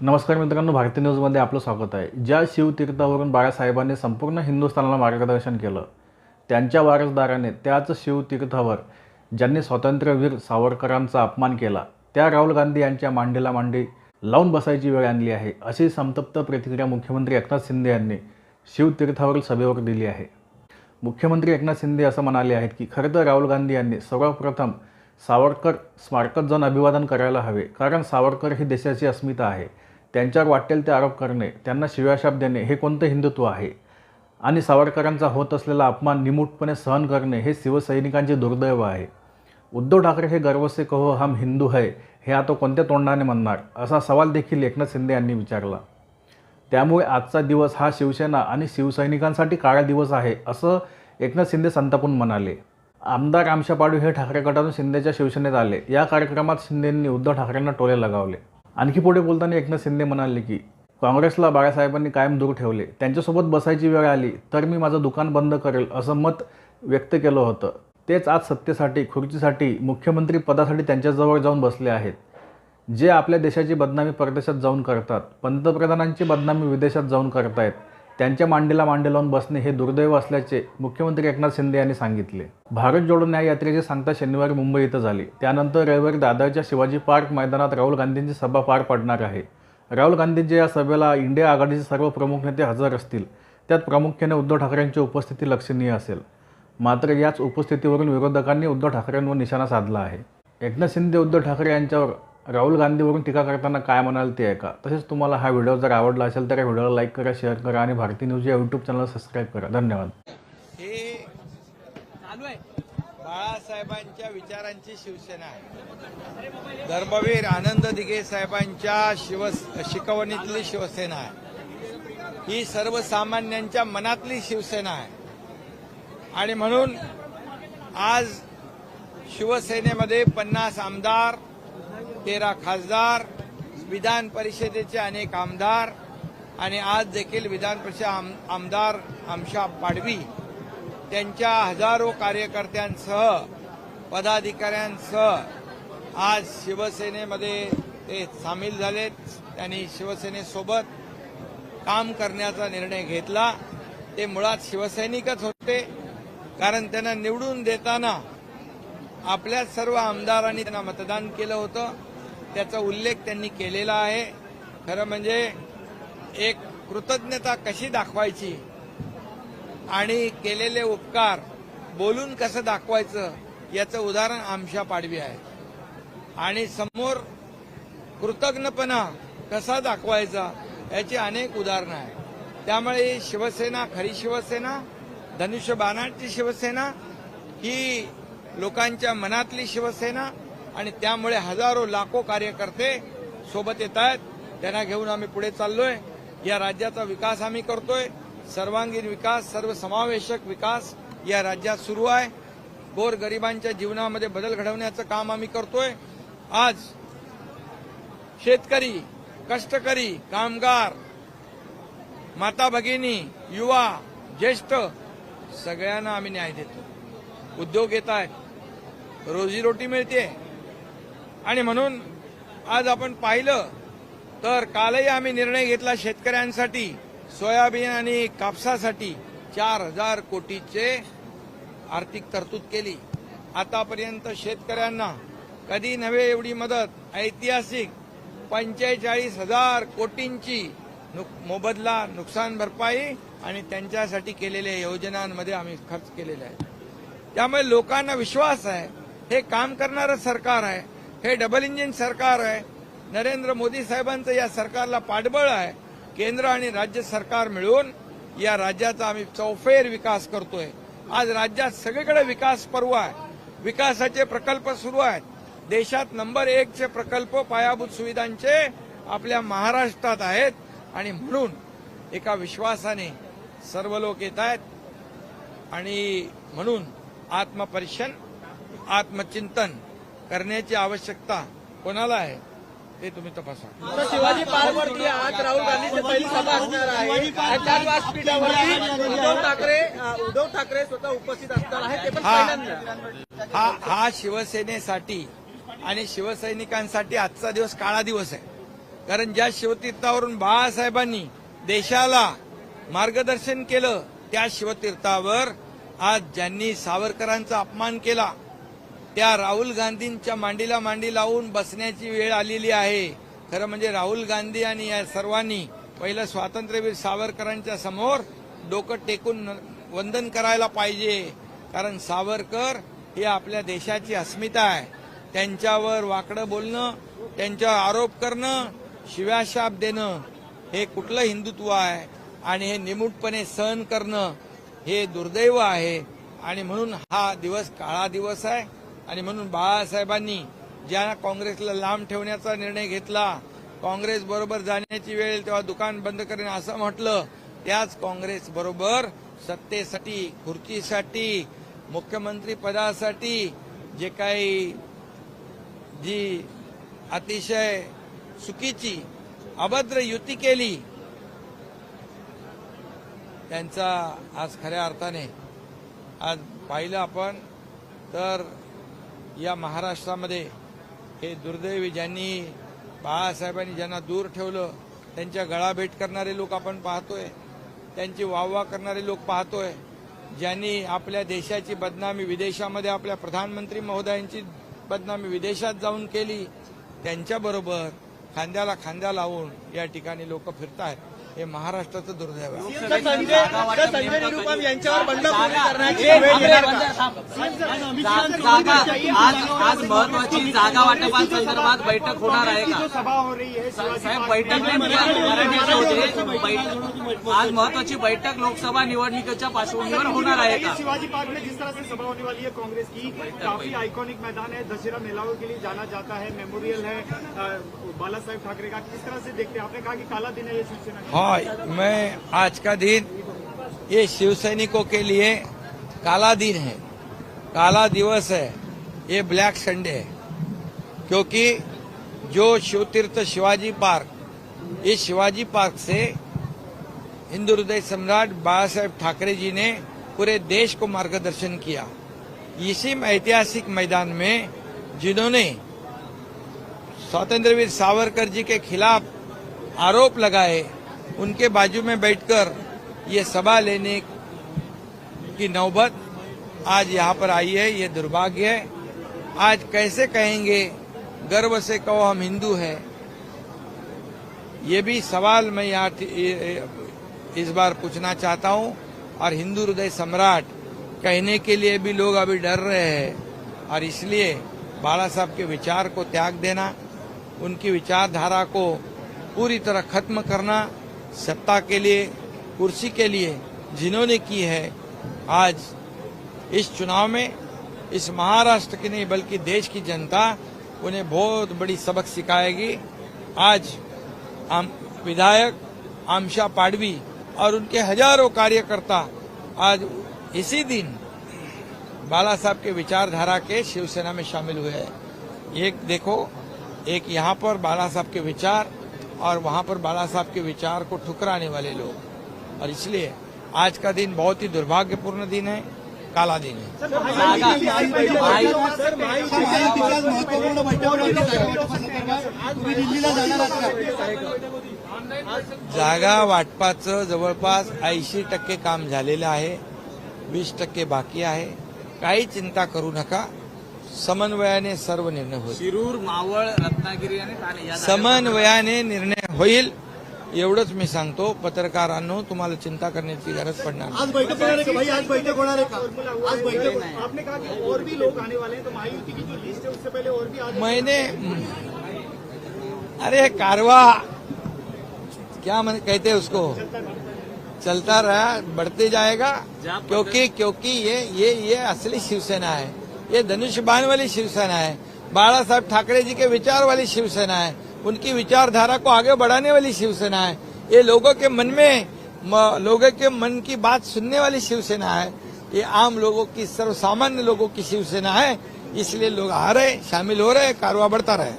नमस्कार मित्रांनो भारतीय न्यूजमध्ये आपलं स्वागत आहे. ज्या शिवतीर्थावरून बाळासाहेबांनी संपूर्ण हिंदुस्थानाला मार्गदर्शन केलं त्यांच्या वारसदाराने त्याच शिवतीर्थावर ज्यांनी स्वातंत्र्यवीर सावरकरांचा अपमान केला त्या राहुल गांधी यांच्या मांडीला मांडी लावून बसायची वेळ आणली आहे अशी संतप्त प्रतिक्रिया मुख्यमंत्री एकनाथ शिंदे यांनी शिवतीर्थावरील सभेवर दिली आहे. मुख्यमंत्री एकनाथ शिंदे असं म्हणाले आहेत की खरं तर राहुल गांधी यांनी सर्वप्रथम सावरकर स्मारकात जाऊन अभिवादन करायला हवे कारण सावरकर ही देशाची अस्मिता आहे. त्यांच्यावर वाटेल ते आरोप करणे त्यांना शिव्याशाप देणे हे कोणतं हिंदुत्व आहे? आणि सावरकरांचा होत असलेला अपमान निमूटपणे सहन करणे हे शिवसैनिकांचे दुर्दैव आहे. उद्धव ठाकरे हे गर्व से कहो हम हिंदू है हे आता कोणत्या तोंडाने म्हणणार? असा सवाल देखील एकनाथ शिंदे यांनी विचारला. त्यामुळे आजचा दिवस हा शिवसेना आणि शिवसैनिकांसाठी काळा दिवस आहे असं एकनाथ शिंदे संतापून म्हणाले. आमदार आमशा पाडू हे ठाकरे गटातून शिंदेच्या शिवसेनेत आले. या कार्यक्रमात शिंदेंनी उद्धव ठाकरेंना टोले लगावले. आणखी पुढे बोलताना एकनाथ शिंदे म्हणाले की काँग्रेसला बाळासाहेबांनी कायम दूर ठेवले. त्यांच्यासोबत बसायची वेळ आली तर मी माझं दुकान बंद करेल असं मत व्यक्त केलं होतं. तेच आज सत्तेसाठी खुर्चीसाठी मुख्यमंत्री पदासाठी त्यांच्याजवळ जाऊन बसले आहेत. जे आपल्या देशाची बदनामी परदेशात जाऊन करतात. पंतप्रधानांची बदनामी विदेशात जाऊन करतायत. त्यांच्या मांडीला मांडी लावून बसणे हे दुर्दैव असल्याचे मुख्यमंत्री एकनाथ शिंदे यांनी सांगितले. भारत जोडो न्याय यात्रेची सांगता शनिवारी मुंबई इथं झाली. त्यानंतर रविवारी दादरच्या शिवाजी पार्क मैदानात राहुल गांधींची सभा पार पडणार आहे. राहुल गांधींच्या या सभेला इंडिया आघाडीचे सर्व प्रमुख नेते हजर असतील. त्यात प्रामुख्याने उद्धव ठाकरेंची उपस्थिती लक्षणीय असेल. मात्र याच उपस्थितीवरून विरोधकांनी उद्धव ठाकरेंवर निशाणा साधला आहे. एकनाथ शिंदे उद्धव ठाकरे यांच्यावर राहुल गांधीवरून टीका करताना काय म्हणाल ते ऐका. तसेच तुम्हाला हा व्हिडिओ जर आवडला असेल तर या व्हिडिओला लाईक करा शेअर करा आणि भारती न्यूज या यूट्यूब चॅनलला सबस्क्राईब करा. धन्यवाद. हे बाळासाहेबांच्या विचारांची शिवसेना आहे. धर्मवीर आनंद दिघे साहेबांच्या शिव शिकवणीतली शिवसेना आहे. ही सर्वसामान्यांच्या मनातली शिवसेना आहे. आणि म्हणून आज शिवसेनेमध्ये पन्नास आमदार तेरा खासदार विधान परिषदेचे अनेक आमदार आणि आज देखील विधान परिषद आम- आमदार आमशा पाडवी त्यांच्या हजारो कार्यकर्त्यांसह पदाधिकाऱ्यांसह आज शिवसेनेमध्ये ते सामील झालेत. त्यांनी शिवसेनेसोबत काम करण्याचा निर्णय घेतला. ते मुळात शिवसैनिकच होते कारण त्यांना निवडून देताना आपल्या सर्व आमदारांनी त्यांना मतदान केलं होतं. त्याचा उल्लेख त्यांनी केलेला आहे. खरं म्हणजे एक कृतज्ञता कशी दाखवायची आणि केलेले उपकार बोलून कसं दाखवायचं याचं उदाहरण आमशा पाडवी आहे. आणि समोर कृतज्ञपणा कसा दाखवायचा याची अनेक उदाहरणं आहेत. त्यामुळे शिवसेना खरी शिवसेना धनुष्य बाणाची शिवसेना ही लोकांच्या मनातली शिवसेना आणि त्यामुळे हजारो लाखो कार्यकर्ते सोबत येत आहेत. त्यांना घेऊन आम्ही पुढे चाललोय. या राज्याचा विकास आम्ही करतोय. सर्वांगीण विकास सर्वसमावेशक विकास या राज्यात सुरू आहे. गोर गरिबांच्या जीवनामध्ये बदल घडवण्याचं काम आम्ही करतोय. आज शेतकरी कष्टकरी कामगार माता भगिनी युवा ज्येष्ठ सगळ्यांना आम्ही न्याय देतो उद्योग येत आहेत. रोजीरोटी मिळते आणि म्हणून आज आपण पाहिलं तर कालही आम्ही निर्णय घेतला शेतकऱ्यांसाठी सोयाबीन आणि कापसासाठी चार हजार कोटीचे आर्थिक तरतूद केली. आतापर्यंत शेतकऱ्यांना कधी नव्हे एवढी मदत ऐतिहासिक पंचेचाळीस हजार कोटींची नुक- मोबदला नुकसान भरपाई आणि त्यांच्यासाठी केलेल्या योजनांमध्ये आम्ही खर्च केलेला आहे त्यामुळे लोकांना विश्वास आहे हे काम करणारं सरकार आहे हे डबल इंजिन सरकार आहे. नरेंद्र मोदी साहेबांचं या सरकारला पाठबळ आहे. केंद्र आणि राज्य सरकार मिळून या राज्याचा आम्ही चौफेर विकास करतोय. आज राज्यात सगळीकडे विकास पर्व आहे. विकासाचे प्रकल्प सुरू आहेत. देशात नंबर एकचे प्रकल्प पायाभूत सुविधांचे आपल्या महाराष्ट्रात आहेत. आणि म्हणून एका विश्वासाने सर्व लोक येत आहेत. आणि म्हणून आत्मपरीक्षण आत्मचिंतन करण्याची आवश्यकता कोणाला आहे ते तुम्ही तपासा. शिवाजी पार्कवरती आज राहुल गांधीची पहिली सभा असणार आहे. त्याच व्यासपीठावरती उद्धव ठाकरे उद्धव ठाकरे स्वतः उपस्थित असणार आहे ते पण हा. हा हा शिवसेनेसाठी आणि शिवसैनिकांसाठी आजचा दिवस काळा दिवस आहे. कारण ज्या शिवतीर्थावरून बाळासाहेबांनी देशाला मार्गदर्शन केलं त्या शिवतीर्थावर आज ज्यांनी सावरकरांचा अपमान केला त्या राहुल गांधींच्या मांडीला मांडी लावून बसण्याची वेळ आलेली आहे. खरं म्हणजे राहुल गांधी आणि या सर्वांनी पहिलं स्वातंत्र्यवीर सावरकरांच्या समोर डोकं टेकून वंदन करायला पाहिजे. कारण सावरकर हे आपल्या देशाची अस्मिता आहे. त्यांच्यावर वाकडं बोलणं त्यांच्यावर आरोप करणं शिव्याशाप देणं हे कुठलं हिंदुत्व आहे? आणि हे निमूटपणे सहन करणं हे दुर्दैव आहे. आणि म्हणून हा दिवस काळा दिवस आहे. आणि म्हणून बाळासाहेबांनी ज्या काँग्रेसला लांब ठेवण्याचा निर्णय घेतला काँग्रेस बरोबर जाण्याची वेळ तेव्हा दुकान बंद करेन असं म्हटलं त्याच काँग्रेस बरोबर सत्तेसाठी खुर्चीसाठी मुख्यमंत्री पदासाठी जे काही जी अतिशय चुकीची अभद्र युती केली त्यांचा आज खऱ्या अर्थाने आज पाहिलं आपण तर या महाराष्ट्रामध्ये हे दुर्दैवी ज्यांनी बाळासाहेबांनी ज्यांना दूर ठेवलं त्यांच्या गळाभेट करणारे लोक आपण पाहतोय त्यांची वाहवा करणारे लोक पाहतोय ज्यांनी आपल्या देशाची बदनामी विदेशामध्ये आपल्या प्रधानमंत्री महोदयांची बदनामी विदेशात जाऊन केली त्यांच्याबरोबर खांद्याला खांद्या लावून या ठिकाणी लोक फिरत आहेत हे महाराष्ट्राचं दुर्दैव आहे. तर संजय तर संजय निरुपम यांच्यावर बंडखोरी करण्याची वेळ येणार का? जागा आज आज महत्वाची जागा वाटपासंदर्भात बैठक होणार आहे का? सभा हो रही है शिवाजी साहेब बैठक नाही मराठीचे होते. बैठक- आज महत्वाची बैठक लोकसभा निवडणुकीच्या पार्श्वभूमीवर होणार आहे का? शिवाजी पार्क में जिस तरह से सभा होने वाली है कांग्रेस की काफी आइकॉनिक मैदान है। दशहरा मेलाओं के लिए जाना जाता है मेमोरियल है। अ, बाला साहेब ठाकरे का किस तरह से देखते हैं? आपने कहा कि काला दिन है ये शिवसेना का। हाँ मैं आज का दिन ये शिव सैनिकों के लिए काला दिन है। काला दिवस है। ये ब्लैक संडे है। क्योंकि जो शिवतीर्थ शिवाजी पार्क, इस शिवाजी पार्क से हिंदू हृदय सम्राट बाला साहेब ठाकरे जी ने पूरे देश को मार्गदर्शन किया। इसी ऐतिहासिक मैदान में जिन्होंने स्वतंत्रवीर सावरकर जी के खिलाफ आरोप लगाए उनके बाजू में बैठकर ये सभा लेने की नौबत आज यहाँ पर आई है, ये दुर्भाग्य है। आज कैसे कहेंगे, गर्व से कहो हम हिंदू हैं। ये भी सवाल मैं यहाँ इस बार पूछना चाहता हूँ। और हिंदू हृदय सम्राट कहने के लिए भी लोग अभी डर रहे हैं। और इसलिए बाला साहब के विचार को त्याग देना, उनकी विचारधारा को पूरी तरह खत्म करना सत्ता के लिए, कुर्सी के लिए जिन्होंने की है, आज इस चुनाव में, इस महाराष्ट्र की नहीं बल्कि देश की जनता उन्हें बहुत बड़ी सबक सिखाएगी। आज आम विधायक आमशा पाडवी और उनके हज़ारों कार्यकर्ता आज इसी दिन बाला साहब के विचारधारा के शिवसेना में शामिल हुए हैं। एक देखो, एक यहाँ पर बाला साहब के विचार और वहाँ पर बाला साहब के विचार को ठुकराने वाले लोग। और इसलिए आज का दिन बहुत ही दुर्भाग्यपूर्ण दिन है काला दिन है। जागा वाटपाचं जवळपास ऐंशी टक्के काम झालेलं आहे वीस टक्के बाकी आहे. काही चिंता करू नका. समन्वयाने सर्व निर्णय होईल. शिरूर मावळ रत्नागिरी आणि ठाणे या समन्वयाने निर्णय होईल एवढंच मी सांगतो. पत्रकारांनो तुम्हाला चिंता करण्याची गरज पडणार आज बैठक होणार आहे का भाई? आज बैठक होणार आहे का? आज बैठक आपने कहा कि और भी लोग आने वाले हैं तो महायुति की जो लिस्ट है उससे पहले और भी आज मैंने अरे कारवा क्या मन कहते हैं उसको? चलता रहा बढ़ते जाएगा क्योंकि क्योंकि ये ये ये असली शिवसेना है। ये धनुष बाण वाली शिवसेना है। बाला साहब ठाकरे जी के विचार वाली शिवसेना है। उनकी विचारधारा को आगे बढ़ाने वाली शिवसेना है। ये लोगों के मन में लोगों के मन की बात सुनने वाली शिवसेना है। ये आम लोगों की सर्व सामान्य लोगों की शिवसेना है। इसलिए लोग आ रहे शामिल हो रहे कारवा बढ़ता रहे